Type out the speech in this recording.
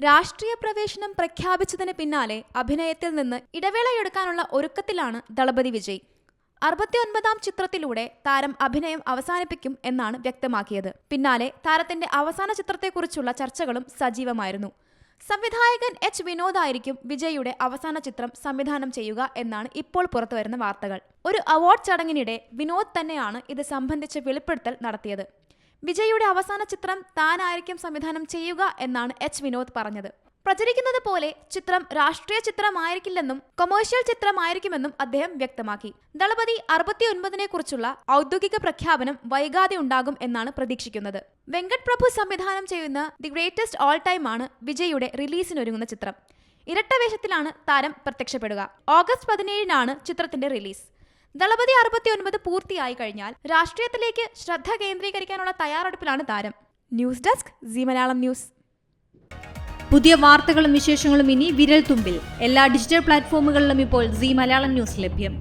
രാഷ്ട്രീയ പ്രവേശനം പ്രഖ്യാപിച്ചതിന് പിന്നാലെ അഭിനയത്തിൽ നിന്ന് ഇടവേളയെടുക്കാനുള്ള ഒരുക്കത്തിലാണ് ദളപതി വിജയ്. അറുപത്തിയൊൻപതാം ചിത്രത്തിലൂടെ താരം അഭിനയം അവസാനിപ്പിക്കും എന്നാണ് വ്യക്തമാക്കിയത്. പിന്നാലെ താരത്തിന്റെ അവസാന ചിത്രത്തെക്കുറിച്ചുള്ള ചർച്ചകളും സജീവമായിരുന്നു. സംവിധായകൻ എച്ച്. വിനോദ് ആയിരിക്കും വിജയുടെ അവസാന ചിത്രം സംവിധാനം ചെയ്യുക എന്നാണ് ഇപ്പോൾ പുറത്തുവരുന്ന വാർത്തകൾ. ഒരു അവാർഡ് ചടങ്ങിനിടെ വിനോദ് തന്നെയാണ് ഇത് സംബന്ധിച്ച് വെളിപ്പെടുത്തൽ നടത്തിയത്. വിജയുടെ അവസാന ചിത്രം താനായിരിക്കും സംവിധാനം ചെയ്യുക എന്നാണ് എച്ച് വിനോദ് പറഞ്ഞത്. പ്രചരിക്കുന്നത് പോലെ ചിത്രം രാഷ്ട്രീയ ചിത്രമായിരിക്കില്ലെന്നും കൊമേഴ്ഷ്യൽ ചിത്രമായിരിക്കുമെന്നും അദ്ദേഹം വ്യക്തമാക്കി. ദളപതി അറുപത്തിയൊൻപതിനെ കുറിച്ചുള്ള ഔദ്യോഗിക പ്രഖ്യാപനം വൈകാതെ ഉണ്ടാകും എന്നാണ് പ്രതീക്ഷിക്കുന്നത്. വെങ്കട് പ്രഭു സംവിധാനം ചെയ്യുന്ന ദി ഗ്രേറ്റസ്റ്റ് ഓൾ ടൈം ആണ് വിജയുടെ റിലീസിനൊരുങ്ങുന്ന ചിത്രം. ഇരട്ടവേഷത്തിലാണ് താരം പ്രത്യക്ഷപ്പെടുക. ഓഗസ്റ്റ് പതിനേഴിനാണ് ചിത്രത്തിന്റെ റിലീസ്. ദളപതി അറുപത്തിയൊൻപത് പൂർത്തിയായി കഴിഞ്ഞാൽ രാഷ്ട്രീയത്തിലേക്ക് ശ്രദ്ധ കേന്ദ്രീകരിക്കാനുള്ള തയ്യാറെടുപ്പിലാണ് താരം. News desk Zee Malayalam News. പുതിയ വാർത്തകളും വിശേഷങ്ങളും ഇനി വിരൽ തുമ്പിൽ എല്ലാ ഡിജിറ്റൽ പ്ലാറ്റ്ഫോമുകളിലും ഇപ്പോൾ സി മലയാളം ന്യൂസ് ലഭ്യം.